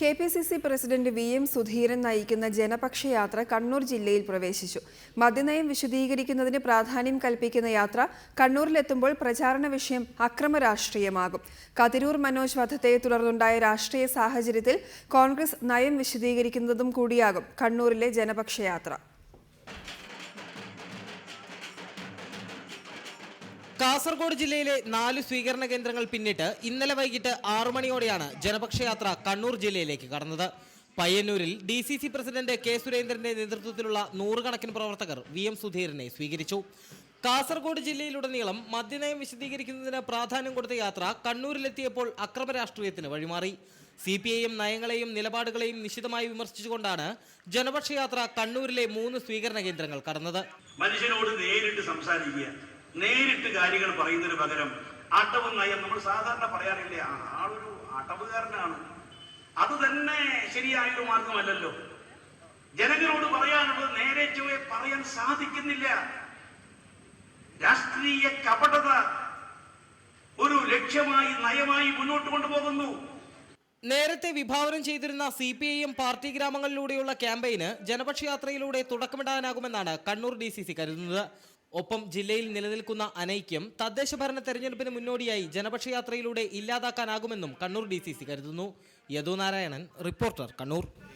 K P C C president V M Sudheeran നയിക്കുന്ന ജനപക്ഷ യാത്ര കണ്ണൂർ ജില്ലയിൽ പ്രവേശിച്ചു. മദ്യനയം വിശദീകരിക്കുന്നതിന് പ്രാധാന്യം കൽപ്പിക്കുന്ന യാത്ര കണ്ണൂരിലെത്തുമ്പോൾ പ്രചാരണ വിഷയം അക്രമ രാഷ്ട്രീയമാകും കതിരൂർ മനോജ് വധത്തെ തുടർന്നുണ്ടായ രാഷ്ട്രീയ സാഹചര്യത്തിൽ കോൺഗ്രസ് നയം വിശദീകരിക്കുന്നതും കൂടിയാകും കണ്ണൂരിലെ ജനപക്ഷയാത്ര കാസർഗോഡ് ജില്ലയിലെ നാല് സ്വീകരണ കേന്ദ്രങ്ങൾ പിന്നിട്ട് ഇന്നലെ വൈകിട്ട് ആറു മണിയോടെയാണ് ജനപക്ഷയാത്ര കണ്ണൂർ ജില്ലയിലേക്ക് കടന്നത്. പയ്യന്നൂരിൽ D C C president K സുരേന്ദ്രന്റെ നേതൃത്വത്തിലുള്ള നൂറുകണക്കിന് പ്രവർത്തകർ വി എം സുധീരനെ സ്വീകരിച്ചു. കാസർഗോഡ് ജില്ലയിലുടനീളം മദ്യനയം വിശദീകരിക്കുന്നതിന് പ്രാധാന്യം കൊടുത്ത യാത്ര കണ്ണൂരിലെത്തിയപ്പോൾ അക്രമ രാഷ്ട്രീയത്തിന് വഴിമാറി. സി പി ഐയും നയങ്ങളെയും നിലപാടുകളെയും നിശിതമായി വിമർശിച്ചുകൊണ്ടാണ് ജനപക്ഷയാത്ര കണ്ണൂരിലെ മൂന്ന് സ്വീകരണ കേന്ദ്രങ്ങൾ കടന്നത്. മനുഷ്യനോട് നേരിട്ട് സംസാരിക്കുക. നേരിട്ട് കാര്യങ്ങൾ പറയുന്നതിന് പകരം ആട്ടവും നയം നമ്മൾ സാധാരണ പറയാറില്ലേ ആളൊരു അടവുകാരനാണ്. അത് തന്നെ ശരിയായൊരു മാർഗമല്ലല്ലോ. ജനങ്ങളോട് പറയാനുള്ളത് നേരെ ചൊവ്വെ പറയാൻ സാധിക്കുന്നില്ല. രാഷ്ട്രീയ കപടത ഒരു ലക്ഷ്യമായി നയമായി മുന്നോട്ട് കൊണ്ടുപോകുന്നു. നേരത്തെ വിഭാവനം ചെയ്തിരുന്ന C P I M party ഗ്രാമങ്ങളിലൂടെയുള്ള ക്യാമ്പയിന് ജനപക്ഷയാത്രയിലൂടെ തുടക്കമിടാനാകുമെന്നാണ് കണ്ണൂർ ഡി സി സി കരുതുന്നത്. ഒപ്പം ജില്ലയിൽ നിലനിൽക്കുന്ന അനൈക്യം തദ്ദേശ ഭരണ തെരഞ്ഞെടുപ്പിന് മുന്നോടിയായി ജനപക്ഷയാത്രയിലൂടെ ഇല്ലാതാക്കാനാകുമെന്നും കണ്ണൂർ ഡി കരുതുന്നു. യദുനാരായണൻ റിപ്പോർട്ടർ കണ്ണൂർ.